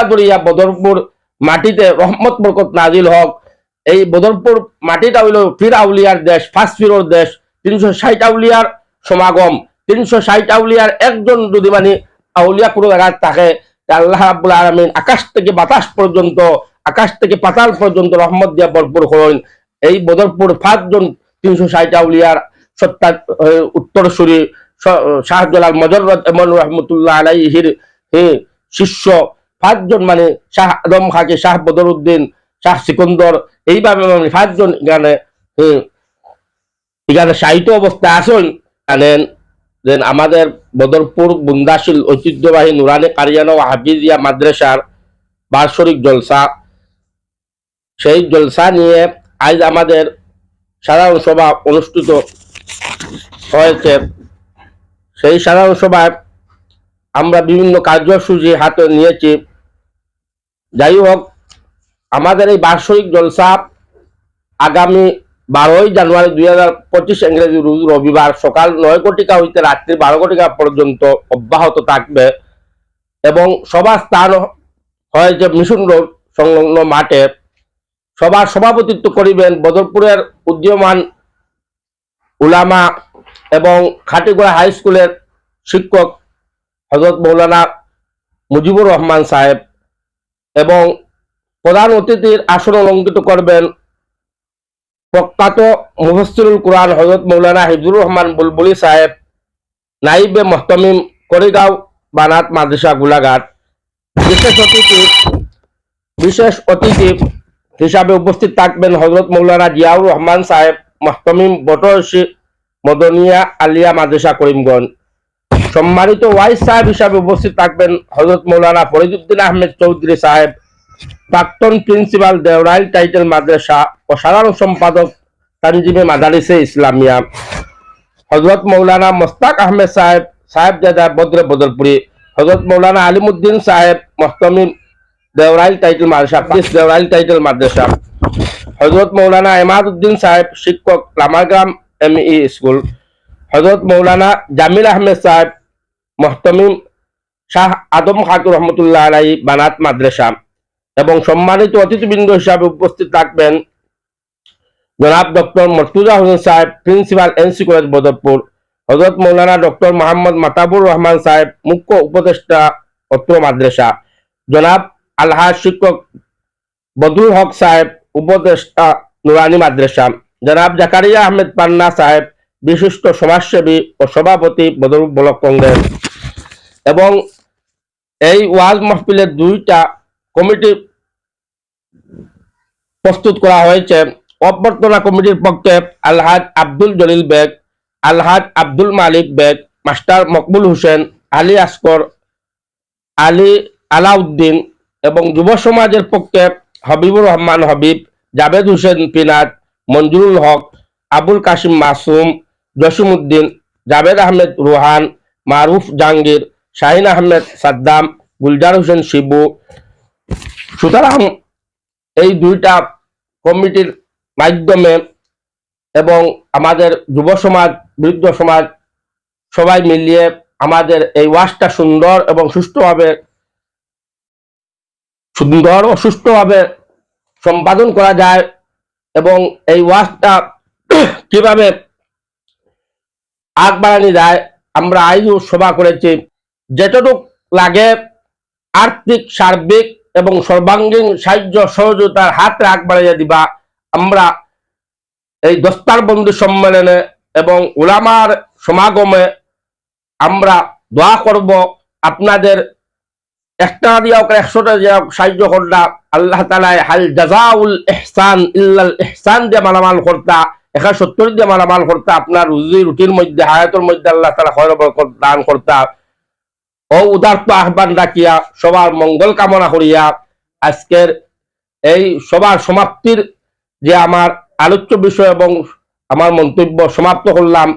হত্যা করিয়া বদরপুর মাটিতে রহমত, বরকত নাজিল হক। এই বদরপুর মাটিটা হইল ফির আউলিয়ার দেশ ফার্স্ট ফিরোর দেশ, তিনশো ষাট আউলিয়ার সমাগম। তিনশো ষাট আউলিয়ার একজন যদি মানে আউলিয়া কোনো জায়গায় থাকে আল্লাহ রাব্বুল আলমিন আকাশ থেকে বাতাস পর্যন্ত, আকাশ থেকে পাতাল পর্যন্ত রহমত দিয়া ভরপুর করেন। এই বদরপুর পাঁচজন তিনশো ষাট আউলিয়ার সত্তা উত্তরসূরি শাহজালাল মজরত এমন রহমতুল্লাহ আলাইহির শিষ্য পাঁচজন মানে শাহ আদম খাকে শাহ বদরুদ্দিন, শাহ সিকন্দর, এইভাবে মানে পাঁচজন এখানে এখানে সাহিত্য অবস্থায় আসেন। জানেন দেন আমাদের বদরপুর বুন্দাশীল ঐতিহ্যবাহী নুরানি কারিয়ানা ও হাফিজিয়া মাদ্রাসার বার্ষরিক জলসা। সেই জলসা নিয়ে আজ আমাদের সাধারণ সভা অনুষ্ঠিত হয়েছে। সেই সাধারণ সভায় আমরা বিভিন্ন কার্যসূচি হাতে নিয়েছি। যাই হোক আমাদের এই বার্ষিক জলসা আগামী বারোই জানুয়ারি দুই হাজার পঁচিশ ইংরেজি রবিবার সকাল নয় কোটিকা হইতে রাত্রি বারো কোটিকা পর্যন্ত অব্যাহত থাকবে এবং সভা স্থান হয়েছে মিশন রোড সংলগ্ন মাঠে। সভার সভাপতিত্ব করিবেন বদরপুরের উদীয়মান উলামা এবং খাটিগোড়া হাই স্কুলের শিক্ষক হজরত মৌলানা মুজিবুর রহমান সাহেব। এবং প্রধান অতিথির আসন অলঙ্কিত করবেন প্রখ্যাত মুফসিরুল কোরআন হজরত মৌলানা হিজুর রহমান বুলবুলি সাহেব, নাইবে মোহতমিম করিগাঁও, বানাত মাদ্রাসা, গোলাঘাট। বিশেষ অতিথি বিশেষ অতিথি হিসাবে উপস্থিত থাকবেন হজরত মৌলানা জিয়াউর রহমান সাহেব, মোহতমিম বটরসি মদনিয়া আলিয়া মাদ্রাসা, করিমগঞ্জ। সম্মানিত ওয়াইস সাহেব হিসাবে উপস্থিত থাকবেন হজরত মৌলানা ফরিদুদ্দিন আহমেদ চৌধুরী সাহেব, প্রাক্তন প্রিন্সিপাল দেওরাইল টাইটেল মাদ্রাসা ও সাধারণ সম্পাদক তানজিমে মাদারিসে ইসলামিয়া হজরত মৌলানা মোস্তাক আহমেদ সাহেব সাহেব দাদা বদ্রে বদরপুরি হজরত মৌলানা আলিমুদ্দিন সাহেব, মোহতমিম দেওরাইল টাইটেল মাদ্রাসা দেওরাইল টাইটেল মাদ্রাসা হজরত মৌলানা এমাদউদ্দিন সাহেব, শিক্ষক লামাগ্রাম এম ই স্কুল। হজরত মৌলানা জামিল আহমেদ সাহেব, মোহতমিম শাহ আদম খাতুর রহমতুল্লাহ আলাই বানাত মাদ্রাসা। এবং সম্মানিত অতিথিবৃন্দ হিসাবে উপস্থিত থাকবেন জনাব ডক্টর মর্তুজা হোসেন সাহেব, প্রিন্সিপাল এনসি কলেজ বদরপুর। হজরত মৌলানা ডক্টর মোহাম্মদ মাতাবুর রহমান সাহেব, মুখ্য উপদেষ্টা অত্র মাদ্রাসা। জনাব আলহাজ শিক্ষক বদরুল হক সাহেব, উপদেষ্টা নুরানি মাদ্রাসা। জনাব জাকারিয়া আহমেদ পান্না সাহেব বিশিষ্ট সমাজসেবী ও সভাপতি বদর ব্লক কংগ্রেস। এবং এই ওয়াজ মাহফিলের দুইটা কমিটি প্রস্তুত করা হয়েছে। অভ্যর্থনা কমিটির পক্ষে আলহাজ আব্দুল জলিল বেগ, আলহাজ আব্দুল মালিক বেগ, মাস্টার মকবুল হোসেন, আলী আসকর, আলী আলাউদ্দিন এবং যুব সমাজের পক্ষে হবিবুর রহমান হবিব, জাভেদ হোসেন পিনাত, মঞ্জুরুল হক, আবুল কাশিম মাসুম জসিমউদ্দিন জাভেদ আহমেদ রুহান, মারুফ জাহাঙ্গীর, শাহিন আহমেদ সাদ্দাম, গুলজার হোসেন শিবু। সুতরাং এই দুইটা কমিটির মাধ্যমে এবং আমাদের যুব সমাজ, বৃদ্ধ সমাজ, সবাই মিলিয়ে আমাদের এই ওয়াজটা সুন্দর এবং সুষ্ঠুভাবে, সুন্দর ও সুষ্ঠুভাবে সম্পাদন করা যায় এবং এই ওয়াজটা কীভাবে আগ বাড়ানো যায়, আমরা আইও সভা করেছি। যেটুক লাগে আর্থিক, সার্বিক এবং সর্বাঙ্গীন সাহায্য সহযোগিতার হাত আগ বাড়িয়ে দিবা। আমরা এই দস্তার বন্ধু সম্মেলনে এবং উলামার সমাগমে আমরা দোয়া করব, আপনাদের একটা দিয়া হোক, একশোটা দিয়া হোক সাহায্য করলা। আল্লাহ তালায় হাল জাজাউল এহসান ইল্লাল ইহসান দিয়ে মালামাল করতা। এখানে সত্তর দিয়ে মালামাল করতা, আপনার রুজি, রুটির মধ্যে, হায়াতের মধ্যে আল্লাহ তালা খয় দান করতা। ও উদার্ত আহ্বান ডাকিয়া সবার মঙ্গল কামনা করিয়া আজকের এই সবার সমাপ্তির যে আমার আলোচ্য বিষয় এবং আমার মন্তব্য সমাপ্ত করলাম